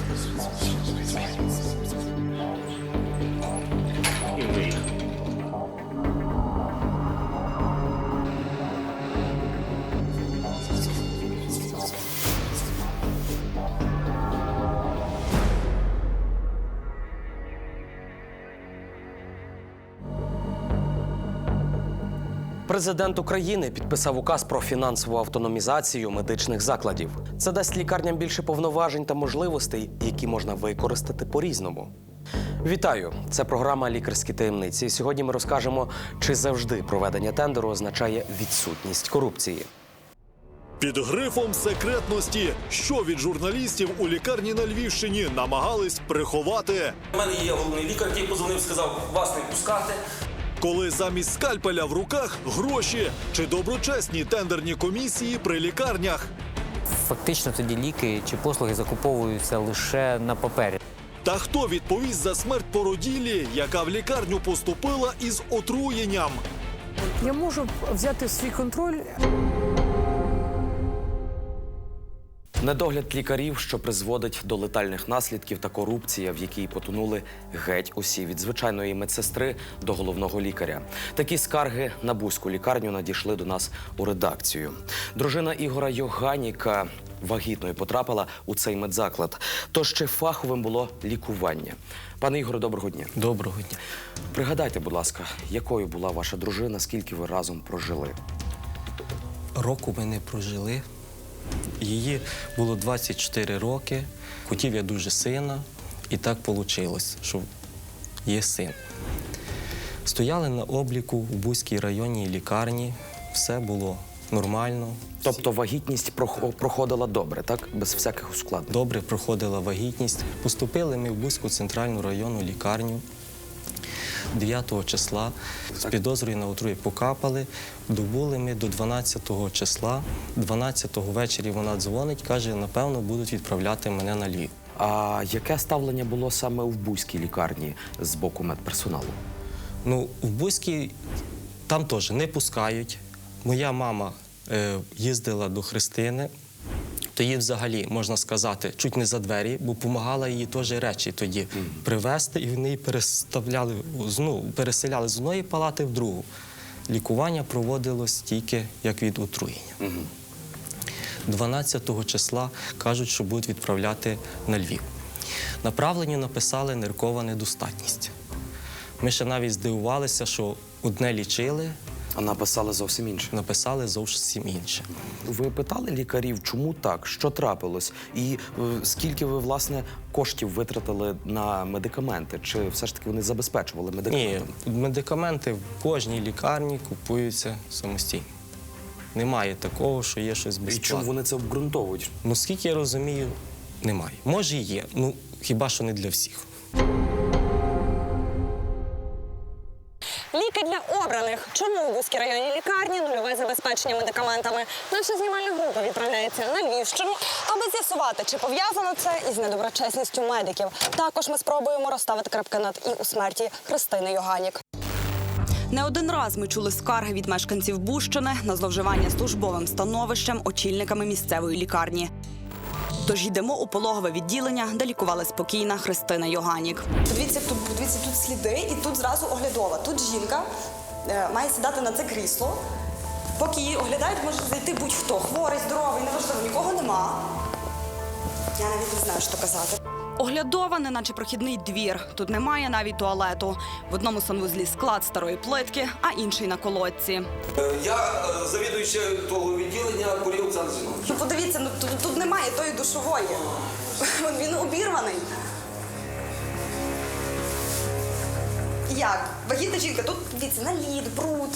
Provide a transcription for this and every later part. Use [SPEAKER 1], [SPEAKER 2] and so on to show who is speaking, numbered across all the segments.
[SPEAKER 1] Christmas. Президент України підписав указ про фінансову автономізацію медичних закладів. Це дасть лікарням більше повноважень та можливостей, які можна використати по-різному. Вітаю! Це програма Лікарські таємниці. Сьогодні ми розкажемо, чи завжди проведення тендеру означає відсутність корупції.
[SPEAKER 2] Під грифом секретності, що від журналістів у лікарні на Львівщині намагались приховати,
[SPEAKER 3] У мене є головний лікар, який позвонив, сказав вас не пускати.
[SPEAKER 2] Коли замість скальпеля в руках гроші чи доброчесні тендерні комісії при лікарнях.
[SPEAKER 4] Фактично тоді ліки чи послуги закуповуються лише на папері.
[SPEAKER 2] Та хто відповість за смерть породілі, яка в лікарню поступила із отруєнням?
[SPEAKER 5] Я можу взяти свій контроль
[SPEAKER 1] Недогляд лікарів, що призводить до летальних наслідків та корупція, в якій потонули геть усі від звичайної медсестри до головного лікаря. Такі скарги на бузьку лікарню надійшли до нас у редакцію. Дружина Ігора Йоганіка вагітною потрапила у цей медзаклад. То ще фаховим було лікування. Пане Ігоре, доброго дня.
[SPEAKER 4] Доброго дня.
[SPEAKER 1] Пригадайте, будь ласка, якою була ваша дружина, скільки ви разом прожили?
[SPEAKER 6] Року ми не прожили. Її було 24 роки. Хотів я дуже сина, і так вийшло, що є син. Стояли на обліку в Бузькій районній лікарні, все було нормально.
[SPEAKER 1] Тобто вагітність прох- проходила добре, так? Без всяких ускладнень.
[SPEAKER 6] Добре проходила вагітність. Поступили ми в Бузьку центральну районну лікарню 9 числа. З підозрою на отрує покапали. Добули ми до 12 числа. 12-го ввечері вона дзвонить, каже, напевно, будуть відправляти мене на Львів.
[SPEAKER 1] А яке ставлення було саме в Бузькій лікарні з боку медперсоналу?
[SPEAKER 6] Ну, в Бузькій там теж не пускають. Моя мама е, їздила до Христини, то її взагалі, можна сказати, чуть не за двері, бо допомагала їй теж речі тоді привезти, і вони її переставляли, ну, переселяли з одної палати в другу. Лікування проводилось тільки як від отруєння. 12 числа кажуть, що будуть відправляти на Львів. Направленню написали ниркова недостатність. Ми ще навіть здивувалися, що одне лічили,
[SPEAKER 1] А написали зовсім інше.
[SPEAKER 6] написали зовсім інше.
[SPEAKER 1] Ви питали лікарів, чому так, що трапилось, і е, скільки ви власне коштів витратили на медикаменти? Чи все ж таки вони забезпечували
[SPEAKER 6] Ні,
[SPEAKER 1] медикаментами?
[SPEAKER 6] медикаменти в кожній лікарні купуються самостійно. Немає такого, що є щось
[SPEAKER 1] І чому вони це обґрунтовують?
[SPEAKER 6] Ну, скільки я розумію, немає. Може, і є, ну хіба що не для всіх.
[SPEAKER 7] Обраних. Чому у Бузькій районній лікарні нульове забезпечення медикаментами? Наша знімальна група відправляється на Львівщину, аби з'ясувати, чи пов'язано це із недоброчесністю медиків. Також ми спробуємо розставити крапки над і у смерті Христини Йоганік. Не один раз ми чули скарги від мешканців Бущини на зловживання службовим становищем очільниками місцевої лікарні. Тож йдемо у пологове відділення, де лікувала спокійна Христина Йоганік.
[SPEAKER 8] Подивіться, тут подивіться, тут сліди, і тут зразу оглядова. Тут жінка має сідати на це крісло. Поки її оглядають, може зайти будь-хто. Хворий, здоровий, неважливо, нікого нема. Я навіть не знаю, що казати.
[SPEAKER 7] Оглядова, неначе прохідний двір. Тут немає навіть туалету. В одному санвузлі склад старої плитки, а інший на колодці.
[SPEAKER 3] Я е, завідуючий того відділення Олександр Зінович.
[SPEAKER 8] Ну подивіться, ну тут, тут немає тої душової. Він обірваний. Як? Вагітна жінка, тут дивіться, наліт, бруд.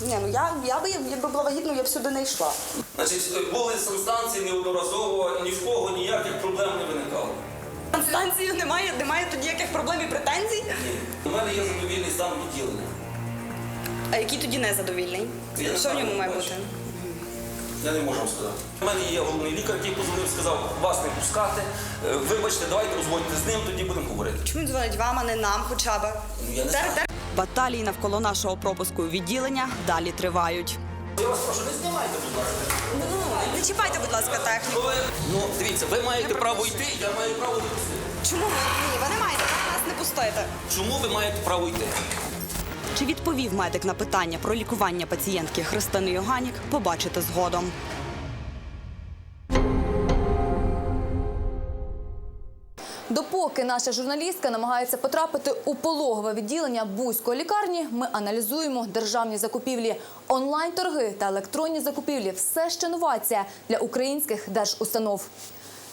[SPEAKER 8] Ні, ну я, я би, якби була вагітною, я б сюди не йшла.
[SPEAKER 3] Значить, були санстанції неодноразово, ні в кого ніяких проблем не виникало.
[SPEAKER 8] Станцію немає, немає тут ніяких проблем і претензій. Ні.
[SPEAKER 3] У мене є задовільний стан відділення.
[SPEAKER 8] А який тоді незадовільний?
[SPEAKER 3] Я не
[SPEAKER 8] Що в ньому має
[SPEAKER 3] бачу.
[SPEAKER 8] бути?
[SPEAKER 3] Я не можу вам сказати. У мене є головний лікар, який позвонив, сказав вас не пускати. Е, Вибачте, давайте узгодьте з ним, тоді будемо говорити.
[SPEAKER 8] Чому дзвонить вам, а не нам хоча б?
[SPEAKER 3] Ну, я не знаю.
[SPEAKER 7] Баталії навколо нашого пропуску у відділення далі тривають.
[SPEAKER 3] Я вас прошу, не знімайте, будь ласка.
[SPEAKER 8] Не чіпайте, будь ласка, техніку.
[SPEAKER 3] Ну, дивіться, ви маєте право йти, я маю право не пустити.
[SPEAKER 8] Чому ви ні? Ви не маєте права нас не пустити.
[SPEAKER 3] Чому ви маєте право йти?
[SPEAKER 8] Чи відповів медик на питання про лікування пацієнтки Христини Йоганік, побачите згодом.
[SPEAKER 9] Допоки наша журналістка намагається потрапити у пологове відділення Бузької лікарні, ми аналізуємо державні закупівлі, онлайн-торги та електронні закупівлі. Все ще новація для українських держустанов.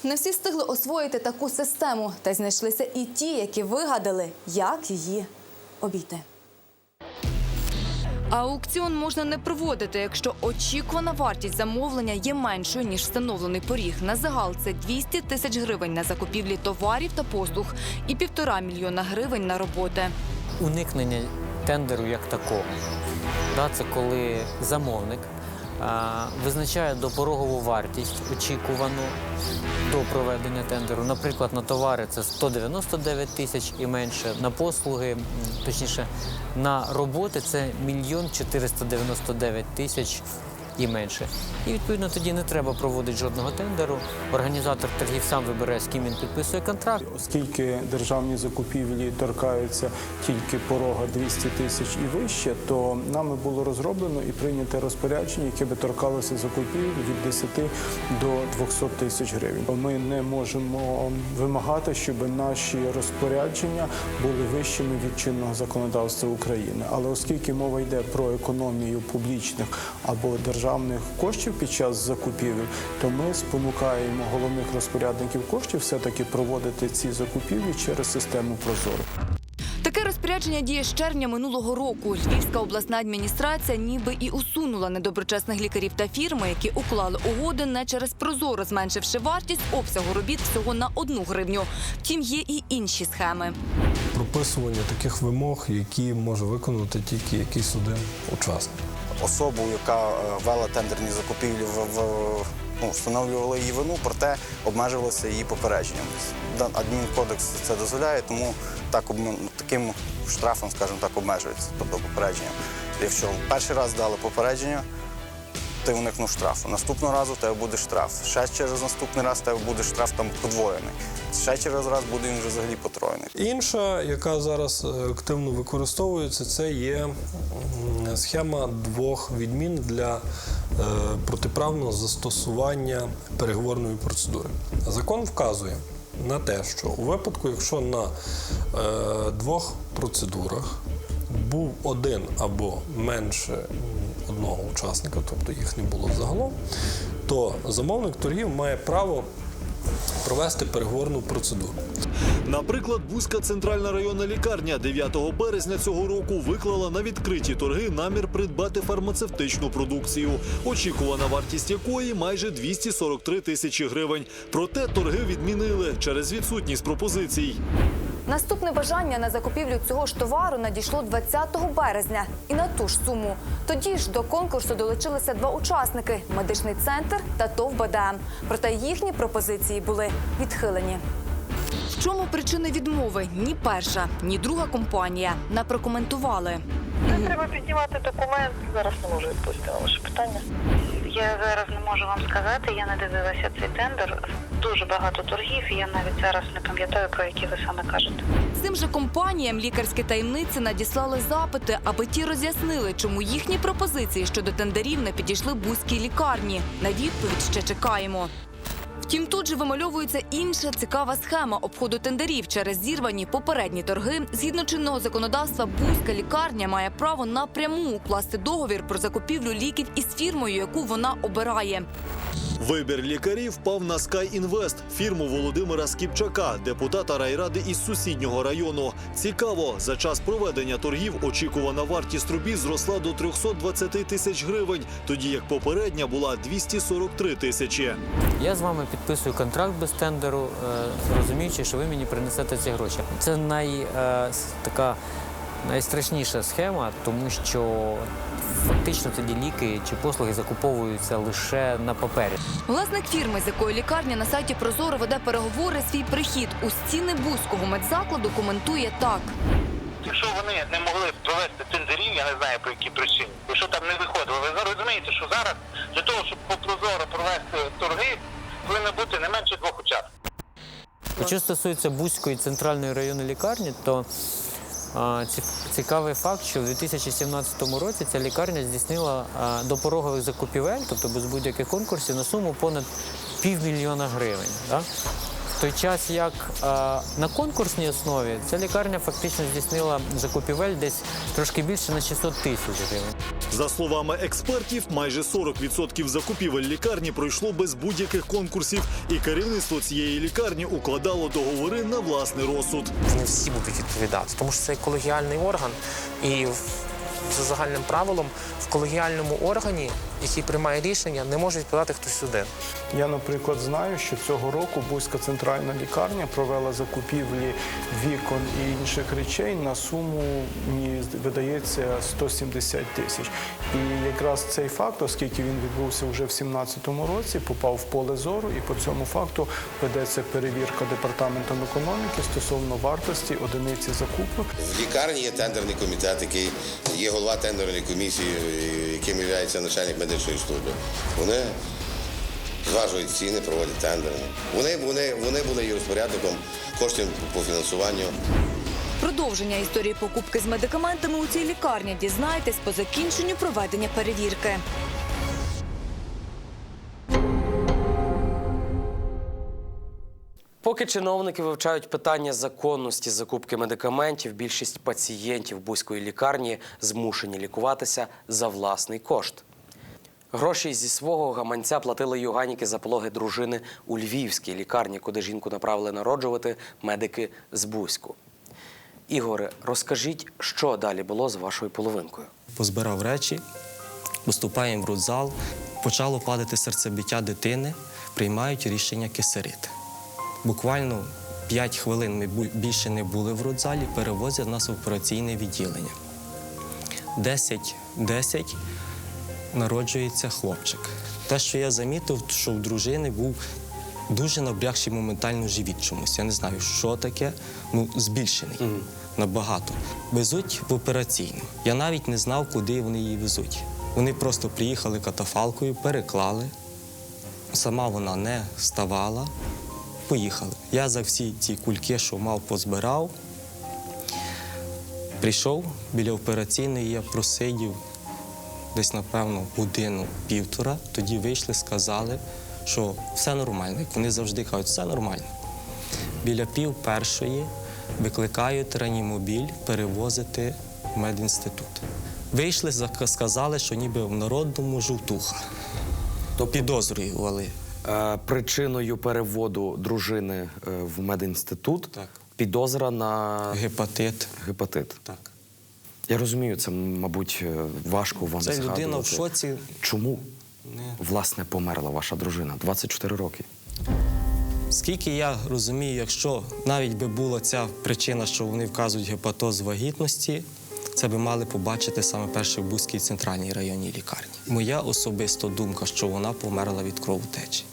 [SPEAKER 9] Не всі встигли освоїти таку систему, та знайшлися і ті, які вигадали, як її обійти. Аукціон можна не проводити, якщо очікувана вартість замовлення є меншою ніж встановлений поріг. На загал це 200 тисяч гривень на закупівлі товарів та послуг і півтора мільйона гривень на роботи.
[SPEAKER 4] Уникнення тендеру як такого. Це коли замовник визначає допорогову вартість очікувану до проведення тендеру. Наприклад, на товари це 199 тисяч і менше, на послуги, точніше, на роботи це мільйон 499 тисяч і менше. І відповідно тоді не треба проводити жодного тендеру. Організатор торгів сам вибирає, з ким він підписує контракт.
[SPEAKER 10] Оскільки державні закупівлі торкаються тільки порога 200 тисяч і вище, то нами було розроблено і прийнято розпорядження, яке би торкалося закупівель від 10 до 200 тисяч гривень. Ми не можемо вимагати, щоб наші розпорядження були вищими від чинного законодавства України. Але оскільки мова йде про економію публічних або державних коштів під час закупівель, то ми спонукаємо головних розпорядників коштів все-таки проводити ці закупівлі через систему Прозоро.
[SPEAKER 9] Таке розпорядження діє з червня минулого року. Львівська обласна адміністрація ніби і усунула недоброчесних лікарів та фірми, які уклали угоди не через прозоро, зменшивши вартість обсягу робіт всього на одну гривню. Втім, є і інші схеми.
[SPEAKER 11] прописування таких вимог, які може виконати тільки якийсь один учасник.
[SPEAKER 12] Особу, яка е, вела тендерні закупівлі, в, в, ну, встановлювала її вину, проте обмежувалося її попередженням. Адмінкодекс це дозволяє, тому так таким штрафом, скажімо так, обмежується, тобто попередженням. Якщо перший раз дали попередження, ти уникнув штрафу. Наступного разу в тебе буде штраф. Ще через наступний раз в тебе буде штраф там подвоєний. Ще через раз буде він вже взагалі потроєний.
[SPEAKER 11] Інша, яка зараз е, активно використовується, це є схема двох відмін для е, протиправного застосування переговорної процедури. Закон вказує на те, що у випадку, якщо на е, двох процедурах був один або менше одного учасника, тобто їх не було загалом, то замовник торгів має право провести переговорну процедуру.
[SPEAKER 2] Наприклад, Бузька центральна районна лікарня 9 березня цього року виклала на відкриті торги намір придбати фармацевтичну продукцію, очікувана вартість якої майже 243 тисячі гривень. Проте торги відмінили через відсутність пропозицій.
[SPEAKER 9] Наступне бажання на закупівлю цього ж товару надійшло 20 березня і на ту ж суму. Тоді ж до конкурсу долучилися два учасники медичний центр та ТОВ БДМ. Проте їхні пропозиції були відхилені. В чому причини відмови? Ні перша, ні друга компанія не прокоментували.
[SPEAKER 13] Треба піднімати документ. Зараз не можу відповісти на ваше питання. Я зараз не можу вам сказати, я не дивилася цей тендер. Дуже багато торгів, і я навіть зараз не пам'ятаю, про які ви саме кажете.
[SPEAKER 9] Цим же компаніям лікарські таємниці надіслали запити, аби ті роз'яснили, чому їхні пропозиції щодо тендерів не підійшли бузькій лікарні. На відповідь ще чекаємо. Втім, тут же вимальовується інша цікава схема обходу тендерів через зірвані попередні торги. Згідно чинного законодавства, бузька лікарня має право напряму укласти договір про закупівлю ліків із фірмою, яку вона обирає.
[SPEAKER 2] Вибір лікарів впав на Sky Invest, фірму Володимира Скіпчака, депутата райради із сусіднього району. Цікаво, за час проведення торгів очікувана вартість робіт зросла до 320 тисяч гривень, тоді як попередня була 243 тисячі.
[SPEAKER 4] Я з вами підписую контракт без тендеру, е, розуміючи, що ви мені принесете ці гроші. Це най, е, така найстрашніша схема, тому що фактично тоді ліки чи послуги закуповуються лише на папері.
[SPEAKER 9] Власник фірми, з якої лікарня на сайті Прозоро веде переговори, свій прихід у стіни бузького медзакладу коментує так.
[SPEAKER 13] Якщо вони не могли провести тендерів,
[SPEAKER 14] я не знаю по якій причині. Якщо там не виходило, ви розумієте, що зараз для того, щоб по прозоро провести торги, повинно бути не менше двох учасників.
[SPEAKER 4] Що стосується Бузької центральної районної лікарні, то цікавий факт, що в 2017 році ця лікарня здійснила до допорогових закупівель, тобто без будь-яких конкурсів, на суму понад півмільйона гривень. В той час, як а, на конкурсній основі ця лікарня фактично здійснила закупівель десь трошки більше на 600 тисяч гривень.
[SPEAKER 2] За словами експертів, майже 40% закупівель лікарні пройшло без будь-яких конкурсів, і керівництво цієї лікарні укладало договори на власний розсуд.
[SPEAKER 15] Вони всі будуть відповідати, тому що це колегіальний орган, і за загальним правилом в колегіальному органі, який приймає рішення, не може відповідати хтось один.
[SPEAKER 10] Я, наприклад, знаю, що цього року Бузька центральна лікарня провела закупівлі вікон і інших речей на суму, мені видається, 170 тисяч. І якраз цей факт, оскільки він відбувся вже в 2017 році, попав в поле зору, і по цьому факту ведеться перевірка департаментом економіки стосовно вартості одиниці закупу.
[SPEAKER 16] В лікарні є тендерний комітет, який є голова тендерної комісії, яким є начальник медичної служби. Вони зважують ціни, проводять тендери. Вони, вони, вони були і розпорядником коштів по фінансуванню.
[SPEAKER 9] Продовження історії покупки з медикаментами у цій лікарні дізнаєтесь по закінченню проведення перевірки.
[SPEAKER 1] Поки чиновники вивчають питання законності закупки медикаментів, більшість пацієнтів бузької лікарні змушені лікуватися за власний кошт. Гроші зі свого гаманця платили юганіки за пологи дружини у львівській лікарні, куди жінку направили народжувати медики з Бузьку. Ігоре, розкажіть, що далі було з вашою половинкою?
[SPEAKER 6] Позбирав речі, поступаємо в родзал, почало падати серцебиття дитини, приймають рішення кисарити. Буквально 5 хвилин ми більше не були в родзалі, перевозять нас в операційне відділення. 10, 10 народжується хлопчик. Те, що я замітив, що в дружини був дуже набрякший моментально живіт чомусь. Я не знаю, що таке, ну збільшений набагато. Везуть в операційну. Я навіть не знав, куди вони її везуть. Вони просто приїхали катафалкою, переклали. Сама вона не вставала, поїхали. Я за всі ці кульки, що мав, позбирав. Прийшов біля операційної, я просидів десь, напевно, годину-півтора. Тоді вийшли, сказали, що все нормально. Як вони завжди кажуть, все нормально. Біля пів першої викликають реанімобіль перевозити в медінститут. Вийшли, сказали, що ніби в народному жовтуха. То підозрювали.
[SPEAKER 1] Е, причиною переводу дружини е, в медінститут
[SPEAKER 6] Так.
[SPEAKER 1] підозра на
[SPEAKER 6] Гепатит.
[SPEAKER 1] гепатит.
[SPEAKER 6] Так.
[SPEAKER 1] Я розумію, це, мабуть, е, важко вам
[SPEAKER 6] Це людина в шоці.
[SPEAKER 1] Чому
[SPEAKER 6] Не.
[SPEAKER 1] власне померла ваша дружина? 24 роки.
[SPEAKER 6] Скільки я розумію, якщо навіть би була ця причина, що вони вказують гепатоз вагітності, це би мали побачити саме перше в Бузькій центральній районній лікарні. Моя особиста думка, що вона померла від кровотечі.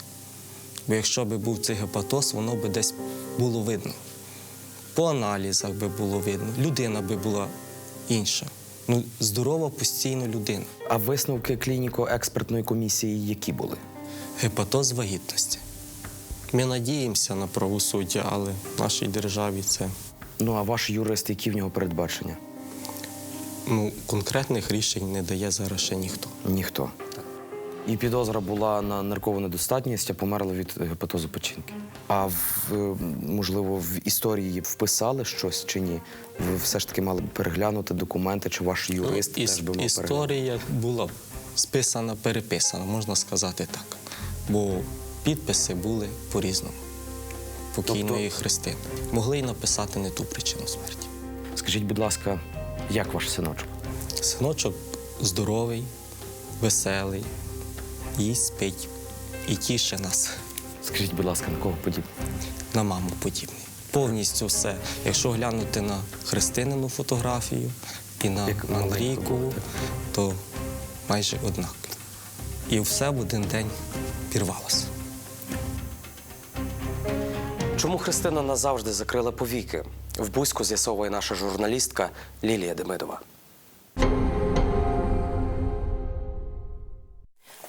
[SPEAKER 6] Бо якщо би був цей гепатоз, воно би десь було видно. По аналізах би було видно, людина би була інша. Ну, здорова постійно людина.
[SPEAKER 1] А висновки клініко-експертної комісії які були?
[SPEAKER 6] Гепатоз вагітності. Ми надіємося на правосуддя, але в нашій державі це
[SPEAKER 1] Ну а ваш юрист, які в нього передбачення?
[SPEAKER 6] ну, конкретних рішень не дає зараз ще ніхто.
[SPEAKER 1] Ніхто. І підозра була на ниркову недостатність, а померла від гепатозу печінки. А в, е, можливо, в історії вписали щось чи ні? Ви все ж таки мали б переглянути документи, чи ваш юрист
[SPEAKER 6] Ну,
[SPEAKER 1] теж би мав переглянути?
[SPEAKER 6] історія була списана, переписана, можна сказати так. Бо підписи були по-різному. Покійної Христини. Могли й написати не ту причину смерті.
[SPEAKER 1] Скажіть, будь ласка, як ваш синочок?
[SPEAKER 6] Синочок здоровий, веселий, їсть спить і тіше нас.
[SPEAKER 1] Скажіть, будь ласка, на кого подібний?
[SPEAKER 6] на маму подібний. Повністю все. Якщо глянути на Христинину фотографію і на
[SPEAKER 1] Як
[SPEAKER 6] Андрійкову, то майже однаково. І все в один день пірвалося.
[SPEAKER 1] Чому Христина назавжди закрила повіки? В Бузьку з'ясовує наша журналістка Лілія Демидова.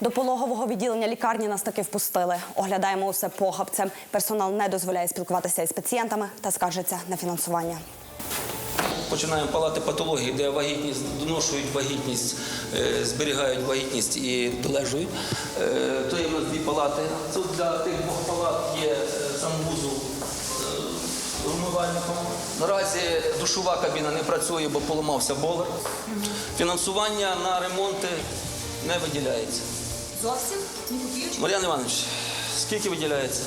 [SPEAKER 7] До пологового відділення лікарні нас таки впустили. Оглядаємо усе похабцем. Персонал не дозволяє спілкуватися із пацієнтами та скаржиться на фінансування.
[SPEAKER 3] Починаємо палати патології, де вагітність доношують вагітність, е, зберігають вагітність і долежують. Е, То є в нас дві палати. Тут для тих двох палат є е, санвузол умивальником. Наразі душова кабіна не працює, бо поламався болер. Фінансування на ремонти не виділяється.
[SPEAKER 8] Зовсім? Ні копійки?
[SPEAKER 3] Мар'ян Іванович, скільки виділяється?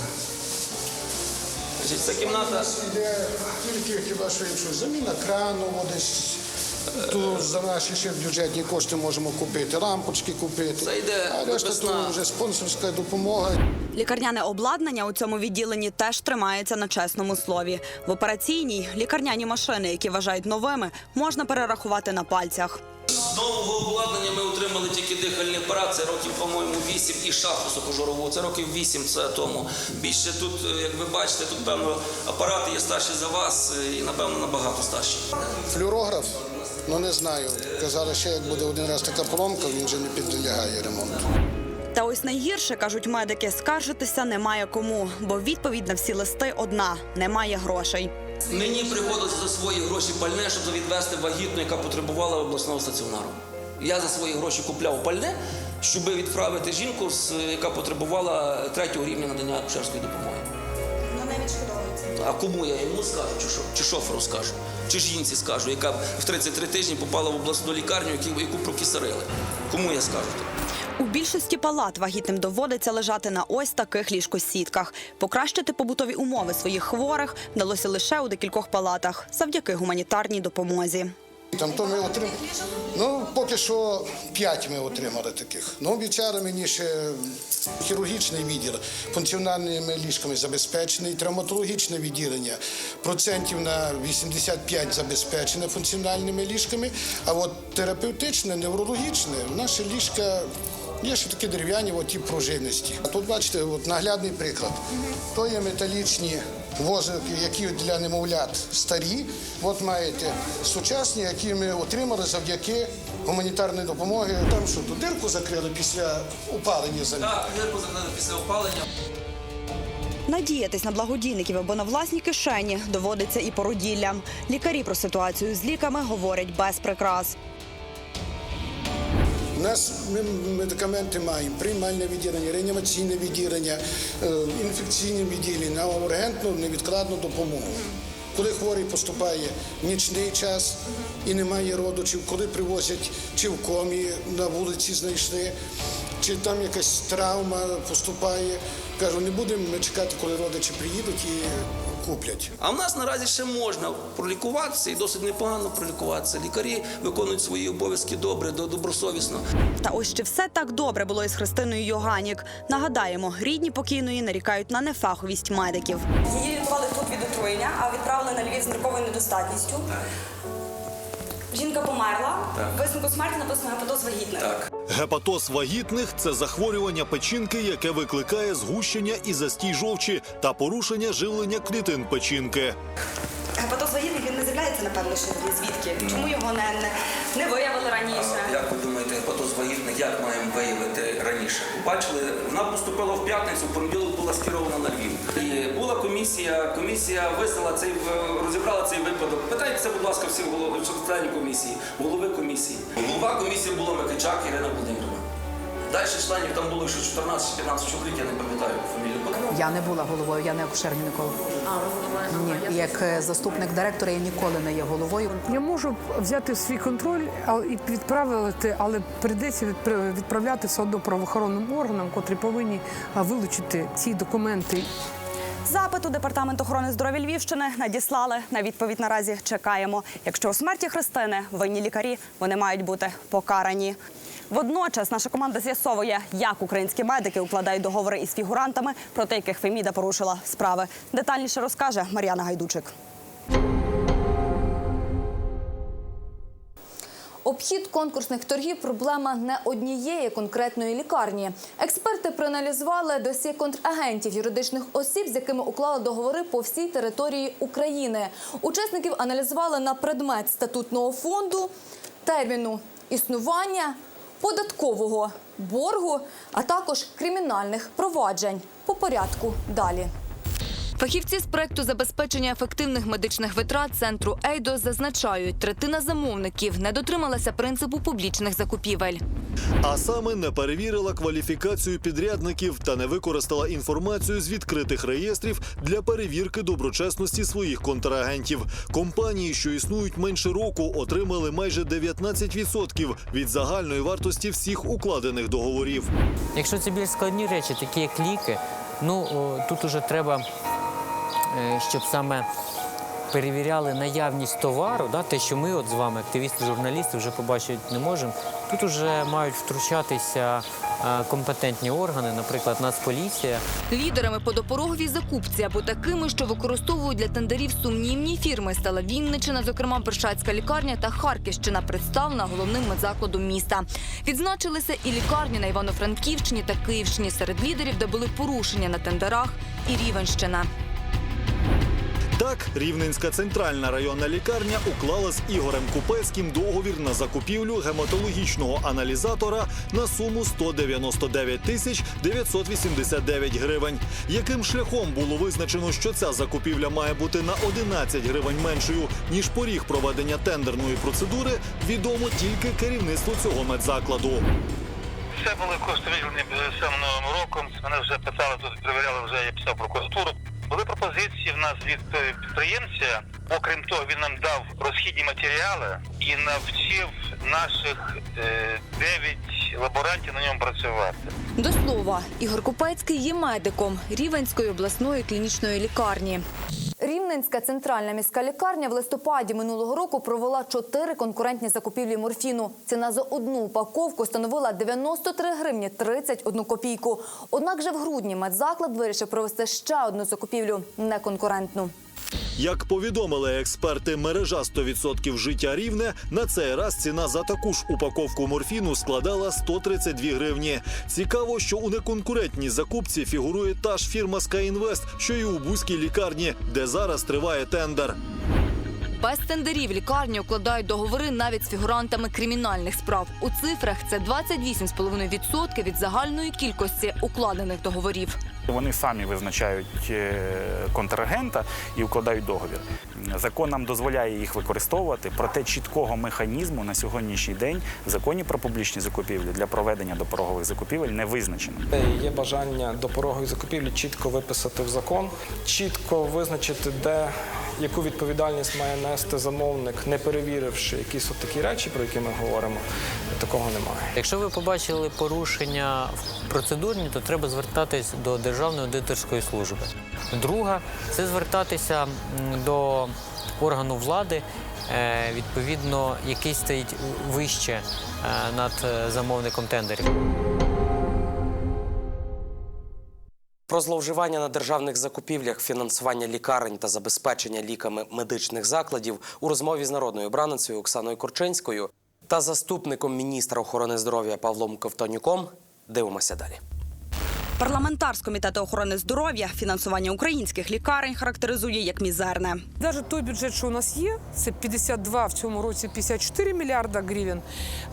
[SPEAKER 3] Значить, Ця кімната.
[SPEAKER 17] Іде тільки хіба що якщо заміна крану, о, десь тут за наші ще бюджетні кошти можемо купити, лампочки купити.
[SPEAKER 3] Це йде
[SPEAKER 17] а решта
[SPEAKER 3] виписна.
[SPEAKER 17] то вже спонсорська допомога.
[SPEAKER 7] Лікарняне обладнання у цьому відділенні теж тримається на чесному слові. В операційній лікарняні машини, які вважають новими, можна перерахувати на пальцях.
[SPEAKER 3] З нового обладнання ми отримали тільки дихальний апарат. Це років, по-моєму, 8 і шахту сухожорову. Це років 8 це тому. Більше тут, е, як ви бачите, тут певно апарати є старші за вас е, і напевно набагато старші.
[SPEAKER 17] Флюорограф, ну не знаю. Казали, ще як буде один раз така поломка, він вже не підлягає ремонту.
[SPEAKER 7] Та ось найгірше кажуть медики, скаржитися немає кому, бо відповідь на всі листи одна: немає грошей.
[SPEAKER 3] Мені приходилося за свої гроші пальне, щоб відвести вагітну, яка потребувала обласного стаціонару. Я за свої гроші купляв пальне, щоб відправити жінку, яка потребувала третього рівня надання акушерської допомоги.
[SPEAKER 8] Ну не відшкодовується.
[SPEAKER 3] А кому я йому скажу, чи що? Чи шоферу скажу, чи жінці скажу, яка в 33 тижні попала в обласну лікарню, яку, яку прокисарили. Кому я скажу?
[SPEAKER 7] У більшості палат вагітним доводиться лежати на ось таких ліжкосітках. Покращити побутові умови своїх хворих вдалося лише у декількох палатах завдяки гуманітарній допомозі.
[SPEAKER 17] Там то ми отримали. Ну, поки що п'ять ми отримали таких. Ну, обіцяли мені ще хірургічний відділ, функціональними ліжками забезпечений, травматологічне відділення процентів на 85 забезпечене функціональними ліжками. А от терапевтичне, неврологічне, наші ліжка. Є ще такі дерев'яні ті пружинності. А тут бачите, от наглядний приклад. То є металічні возики, які для немовлят старі. От маєте сучасні, які ми отримали завдяки гуманітарної допомоги. Там що, ту дирку закрили після опалення землі.
[SPEAKER 3] Так, нирку закрили після опалення.
[SPEAKER 7] Надіятись на благодійників або на власні кишені доводиться і породіллям. Лікарі про ситуацію з ліками говорять без прикрас.
[SPEAKER 17] У нас ми медикаменти маємо, приймальне відділення, реанімаційне відділення, е, інфекційне відділення, на ургентну невідкладну допомогу. Коли хворий поступає в нічний час і немає родичів, коли привозять чи в комі на вулиці знайшли, чи там якась травма поступає. Кажу, не будемо ми чекати, коли родичі приїдуть і куплять.
[SPEAKER 3] А в нас наразі ще можна пролікуватися і досить непогано пролікуватися. Лікарі виконують свої обов'язки добре, до- добросовісно.
[SPEAKER 7] Та ось чи все так добре було із Христиною Йоганік. Нагадаємо, рідні покійної нарікають на нефаховість медиків.
[SPEAKER 8] Її лікували тут від отруєння, а відправили на Львів з нарковою недостатністю. Жінка померла. В висновку смерті написано гепатоз вагітних.
[SPEAKER 2] Гепатоз вагітних це захворювання печінки, яке викликає згущення і застій жовчі та порушення живлення клітин печінки.
[SPEAKER 8] Гепатоз вагітних він не з'являється, напевно, що звідки. Чому його не, не, не виявили раніше?
[SPEAKER 3] Як ви думаєте, гепатоз вагітних як маємо виявити раніше? Бачили, вона поступила в п'ятницю, в понеділок була скерована на Львів. І була комісія, комісія визнала цей розібрала цей випадок. Питайтеся, будь ласка, всі голови членів комісії, голови комісії. Голова комісії була Микичак Ірина Володимирівна. Далі членів там було ще 14 чи 15 чоловік, я не пам'ятаю фамілію.
[SPEAKER 18] Я не була головою, я не акушер гінеколог. Ні, як е, заступник директора я ніколи не є головою.
[SPEAKER 5] Я можу взяти свій контроль а, і відправити, але прийдеться відпра- відправляти все одно правоохоронним органам, котрі повинні вилучити ці документи
[SPEAKER 7] Запит у департамент охорони здоров'я Львівщини надіслали. На відповідь наразі чекаємо. Якщо у смерті Христини винні лікарі, вони мають бути покарані. Водночас наша команда з'ясовує, як українські медики укладають договори із фігурантами, проти яких Феміда порушила справи. Детальніше розкаже Мар'яна Гайдучик.
[SPEAKER 19] Обхід конкурсних торгів проблема не однієї конкретної лікарні. Експерти проаналізували досі контрагентів юридичних осіб, з якими уклали договори по всій території України. Учасників аналізували на предмет статутного фонду, терміну існування, податкового, боргу, а також кримінальних проваджень. По порядку далі.
[SPEAKER 9] Фахівці з проекту забезпечення ефективних медичних витрат центру Ейдо зазначають, третина замовників не дотрималася принципу публічних закупівель.
[SPEAKER 2] А саме не перевірила кваліфікацію підрядників та не використала інформацію з відкритих реєстрів для перевірки доброчесності своїх контрагентів. Компанії, що існують менше року, отримали майже 19% від загальної вартості всіх укладених договорів.
[SPEAKER 4] Якщо це більш складні речі, такі як ліки, ну о, тут уже треба, щоб саме перевіряли наявність товару, да, те, що ми от з вами, активісти, журналісти, вже побачити не можемо. Тут вже мають втручатися е, компетентні органи, наприклад, Нацполіція.
[SPEAKER 9] Лідерами по допороговій закупці або такими, що використовують для тендерів сумнівні фірми, стала Вінничина, зокрема Першацька лікарня та Харківщина, представлена головним медзакладом міста. Відзначилися і лікарні на Івано-Франківщині та Київщині серед лідерів, де були порушення на тендерах, і Рівенщина.
[SPEAKER 2] Так, Рівненська центральна районна лікарня уклала з Ігорем Купецьким договір на закупівлю гематологічного аналізатора на суму 199 тисяч 989 гривень. Яким шляхом було визначено, що ця закупівля має бути на 11 гривень меншою ніж поріг проведення тендерної процедури, відомо тільки керівництву цього медзакладу.
[SPEAKER 14] Все були кошти виділені самим новим роком. Мене вже питали тут, перевіряли вже я писав прокуратуру. Були пропозиції в нас від е, підприємця. Окрім того, він нам дав розхідні матеріали і навчив наших е, дев'ять лаборантів на ньому працювати.
[SPEAKER 9] До слова, Ігор Купецький є медиком Рівенської обласної клінічної лікарні.
[SPEAKER 19] Рівненська центральна міська лікарня в листопаді минулого року провела чотири конкурентні закупівлі морфіну. Ціна за одну упаковку становила 93 гривні 31 копійку. Однак же в грудні медзаклад вирішив провести ще одну закупівлю неконкурентну.
[SPEAKER 2] Як повідомили експерти, мережа 100% життя рівне на цей раз ціна за таку ж упаковку морфіну складала 132 гривні. Цікаво, що у неконкурентній закупці фігурує та ж фірма Skyinvest, що і у бузькій лікарні, де зараз триває тендер.
[SPEAKER 9] Без тендерів лікарні укладають договори навіть з фігурантами кримінальних справ. У цифрах це 28,5% від загальної кількості укладених договорів.
[SPEAKER 20] Вони самі визначають е, контрагента і укладають договір. Закон нам дозволяє їх використовувати, проте чіткого механізму на сьогоднішній день в законі про публічні закупівлі для проведення допорогових закупівель не визначено.
[SPEAKER 11] Є бажання до порогової закупівлі чітко виписати в закон, чітко визначити, де яку відповідальність має нести замовник, не перевіривши якісь от такі речі, про які ми говоримо. Такого немає.
[SPEAKER 4] Якщо ви побачили порушення в процедурні, то треба звертатись до Державної аудиторської служби. Друга це звертатися до органу влади, е, відповідно, який стоїть вище е, над е, замовником тендерів.
[SPEAKER 1] Про зловживання на державних закупівлях, фінансування лікарень та забезпечення ліками медичних закладів у розмові з народною обраницею Оксаною Корчинською та заступником міністра охорони здоров'я Павлом Ковтонюком дивимося далі.
[SPEAKER 8] Парламентар з комітету охорони здоров'я фінансування українських лікарень характеризує як мізерне.
[SPEAKER 5] Навіть той бюджет, що у нас є, це 52, в цьому році 54 мільярда гривень.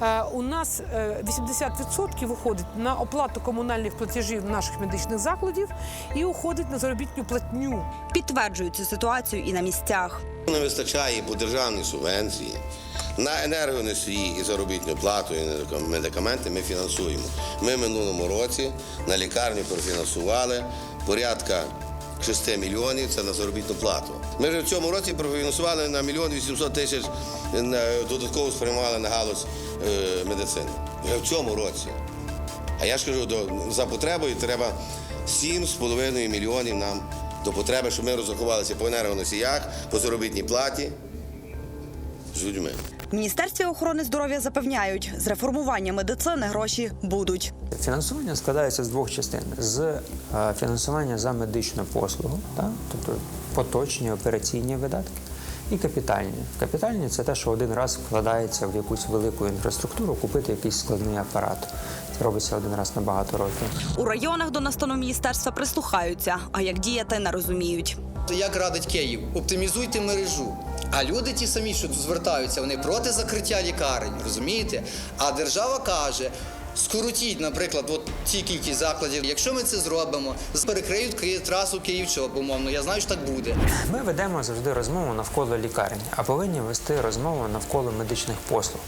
[SPEAKER 5] Е, У нас е, 80% виходить на оплату комунальних платежів наших медичних закладів і уходить на заробітну платню.
[SPEAKER 8] Підтверджують цю ситуацію і на місцях.
[SPEAKER 16] Не вистачає по державній субвенції. На енергоносії і заробітну плату, і медикаменти ми фінансуємо. Ми в минулому році на лікарню профінансували порядка 6 мільйонів це на заробітну плату. Ми вже в цьому році профінансували на мільйон 800 тисяч додатково спрямували на галузь е, медицини. Вже в цьому році. А я ж кажу, за потребою треба 7,5 мільйонів нам до потреби, щоб ми розрахувалися по енергоносіях, по заробітній платі з людьми.
[SPEAKER 8] Міністерстві охорони здоров'я запевняють, з реформування медицини гроші будуть.
[SPEAKER 21] Фінансування складається з двох частин: з е, фінансування за медичну послугу, так? тобто поточні операційні видатки, і капітальні. Капітальні це те, що один раз вкладається в якусь велику інфраструктуру, купити якийсь складний апарат. Це робиться один раз на багато років.
[SPEAKER 8] У районах до настанов міністерства прислухаються, а як діяти не розуміють.
[SPEAKER 22] Як радить Київ, оптимізуйте мережу. А люди ті самі, що звертаються, вони проти закриття лікарень, розумієте? А держава каже. Скоротіть, наприклад, от ці кількість закладів. Якщо ми це зробимо, перекриють трасу Київ-Чоп, умовно. Я знаю, що так буде.
[SPEAKER 21] Ми ведемо завжди розмову навколо лікарень, а повинні вести розмову навколо медичних послуг.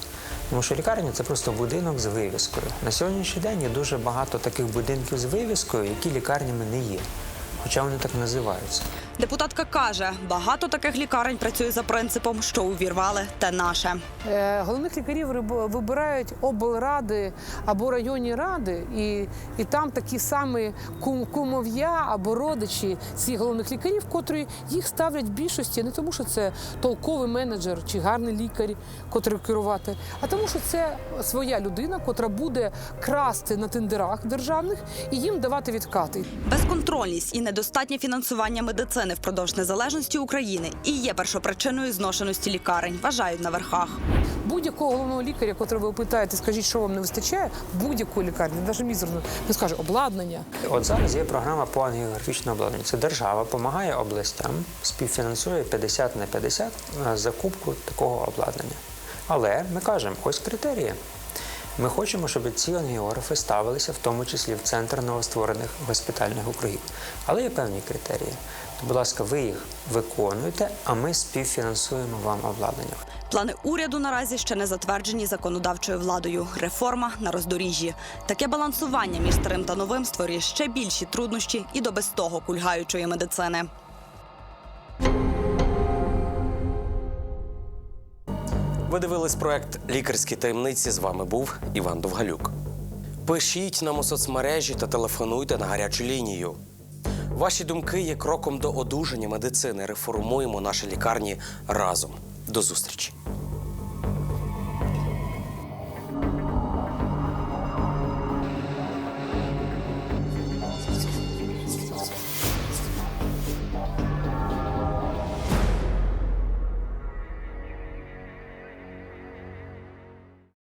[SPEAKER 21] Тому що лікарня це просто будинок з вивіскою. На сьогоднішній день є дуже багато таких будинків з вивіскою, які лікарнями не є, хоча вони так називаються.
[SPEAKER 7] Депутатка каже, багато таких лікарень працює за принципом, що увірвали те наше.
[SPEAKER 5] Е, Головних лікарів вибирають облради або районні ради, і, і там такі самі кум, кумов'я або родичі цих головних лікарів, котрі їх ставлять в більшості не тому, що це толковий менеджер чи гарний лікар, котрий керувати, а тому, що це своя людина, котра буде красти на тендерах державних і їм давати відкати.
[SPEAKER 7] Безконтрольність і недостатнє фінансування медицини впродовж незалежності України і є першопричиною зношеності лікарень, вважають на верхах.
[SPEAKER 5] Будь-якого головного лікаря, котрого ви питаєте, скажіть, що вам не вистачає, будь-якої лікарні, навіть мізерно, він скаже обладнання.
[SPEAKER 21] От зараз є програма по ангіографічному обладнанню. Це держава допомагає областям, співфінансує 50 на 50 закупку такого обладнання. Але ми кажемо, ось критерії. Ми хочемо, щоб ці ангіографи ставилися в тому числі в центр новостворених госпітальних округів. Але є певні критерії. То, будь ласка, ви їх виконуєте, а ми співфінансуємо вам обладнання.
[SPEAKER 7] Плани уряду наразі ще не затверджені законодавчою владою. Реформа на роздоріжжі. Таке балансування між старим та новим створює ще більші труднощі і до без того кульгаючої медицини.
[SPEAKER 1] Ви дивились проект Лікарські таємниці. З вами був Іван Довгалюк. Пишіть нам у соцмережі та телефонуйте на гарячу лінію. Ваші думки є кроком до одужання медицини. Реформуємо наші лікарні разом. До зустрічі!